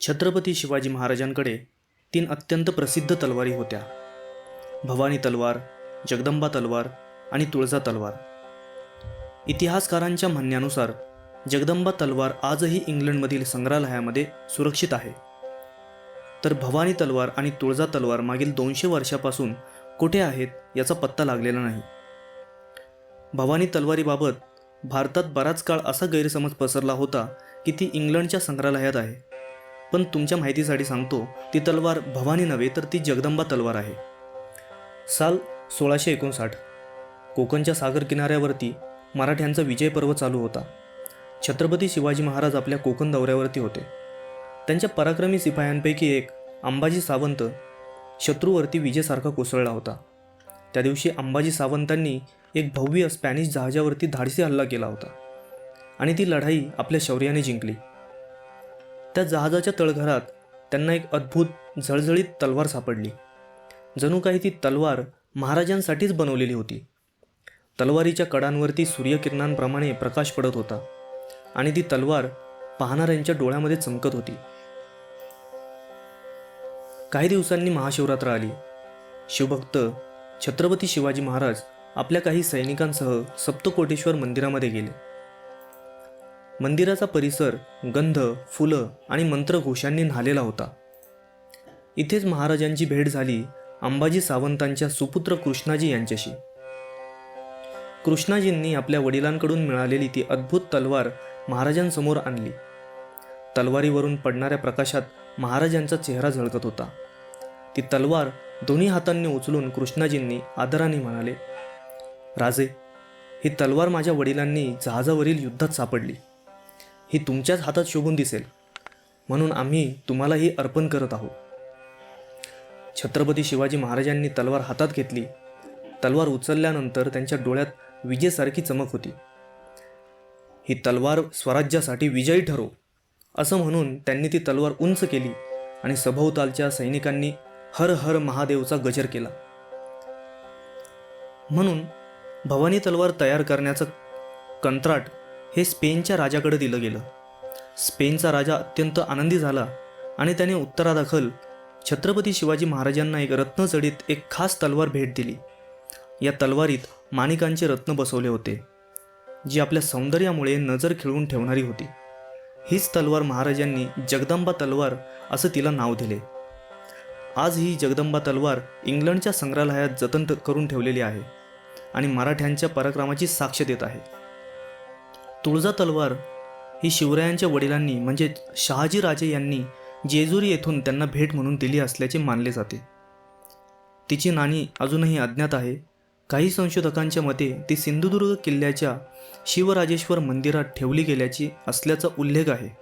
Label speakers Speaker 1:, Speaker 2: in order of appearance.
Speaker 1: छत्रपती शिवाजी महाराजांकडे तीन अत्यंत प्रसिद्ध तलवारी होत्या. भवानी तलवार जगदंबा तलवार आणि तुळजा तलवार. इतिहासकारांच्या म्हणण्यानुसार जगदंबा तलवार आजही इंग्लंडमधील संग्रहालयामध्ये सुरक्षित आहे. तर भवानी तलवार आणि तुळजा तलवार मागील दोनशे वर्षापासून कुठे आहेत याचा पत्ता लागलेला नाही. भवानी तलवारीबाबत भारतात बराच काळ असा गैरसमज पसरला होता की ती इंग्लंडच्या संग्रहालयात आहे. पण तुमच्या माहितीसाठी सांगतो ती तलवार भवानी नव्हे तर ती जगदंबा तलवार आहे. साल सोळाशे एकोणसाठ. कोकणच्या सागर किनाऱ्यावरती मराठ्यांचा विजय पर्व चालू होता. छत्रपती शिवाजी महाराज आपल्या कोकण दौऱ्यावरती होते. त्यांच्या पराक्रमी सिपायांपैकी एक अंबाजी सावंत शत्रूवरती विजेसारखा कोसळला होता. त्या दिवशी अंबाजी सावंतांनी एक भव्य स्पॅनिश जहाजावरती धाडसी हल्ला केला होता. आणि ती लढाई आपल्या शौर्याने जिंकली. त्या जहाजाच्या तळघरात त्यांना एक अद्भुत झळझळीत तलवार सापडली. जणू काही ती तलवार महाराजांसाठीच बनवलेली होती. तलवारीच्या कडांवरती सूर्यकिरणांप्रमाणे प्रकाश पडत होता आणि ती तलवार पाहणाऱ्यांच्या डोळ्यामध्ये चमकत होती. काही दिवसांनी महाशिवरात्र आली. शिवभक्त छत्रपती शिवाजी महाराज आपल्या काही सैनिकांसह सप्तकोटेश्वर मंदिरामध्ये गेले. मंदिराचा परिसर गंध फुलं आणि मंत्रघोषांनी न्हालेला होता. इथेच महाराजांची भेट झाली अंबाजी सावंतांच्या सुपुत्र कृष्णाजी यांच्याशी. कृष्णाजींनी आपल्या वडिलांकडून मिळालेली ती अद्भुत तलवार महाराजांसमोर आणली. तलवारीवरून पडणाऱ्या प्रकाशात महाराजांचा चेहरा झळकत होता. ती तलवार दोन्ही हातांनी उचलून कृष्णाजींनी आदराने म्हणाले राजे ही तलवार माझ्या वडिलांनी जहाजावरील युद्धात सापडली. ही तुमच्याच हातात शोभून दिसेल. म्हणून आम्ही तुम्हालाही अर्पण करत आहोत. छत्रपती शिवाजी महाराजांनी तलवार हातात घेतली. तलवार उचलल्यानंतर त्यांच्या डोळ्यात विजेसारखी चमक होती. ही तलवार स्वराज्यासाठी विजयी ठरो असं म्हणून त्यांनी ती तलवार उंच केली आणि सभोवतालच्या सैनिकांनी हर हर महादेवचा गजर केला. म्हणून भवानी तलवार तयार करण्याचं कंत्राट हे स्पेनच्या राजाकडे दिलं गेलं. स्पेनचा राजा अत्यंत आनंदी झाला आणि त्याने उत्तरादाखल छत्रपती शिवाजी महाराजांना एक रत्नजडीत एक खास तलवार भेट दिली. या तलवारीत माणिकांचे रत्न बसवले होते जी आपल्या सौंदर्यामुळे नजर खिळवून ठेवणारी होती. हीच तलवार महाराजांनी जगदंबा तलवार असं तिला नाव दिले. आज ही जगदंबा तलवार इंग्लंडच्या संग्रहालयात जतन करून ठेवलेली आहे आणि मराठ्यांच्या पराक्रमाची साक्ष देत आहे. तुळजा तलवार ही शिवरायांच्या वडिलांनी म्हणजे शहाजीराजे यांनी जेजुरी येथून त्यांना भेट म्हणून दिली असल्याचे मानले जाते. तिची नाणी अजूनही अज्ञात आहे. काही संशोधकांच्या मते ती सिंधुदुर्ग किल्ल्याच्या शिवराजेश्वर मंदिरात ठेवली गेल्याची असल्याचा उल्लेख आहे.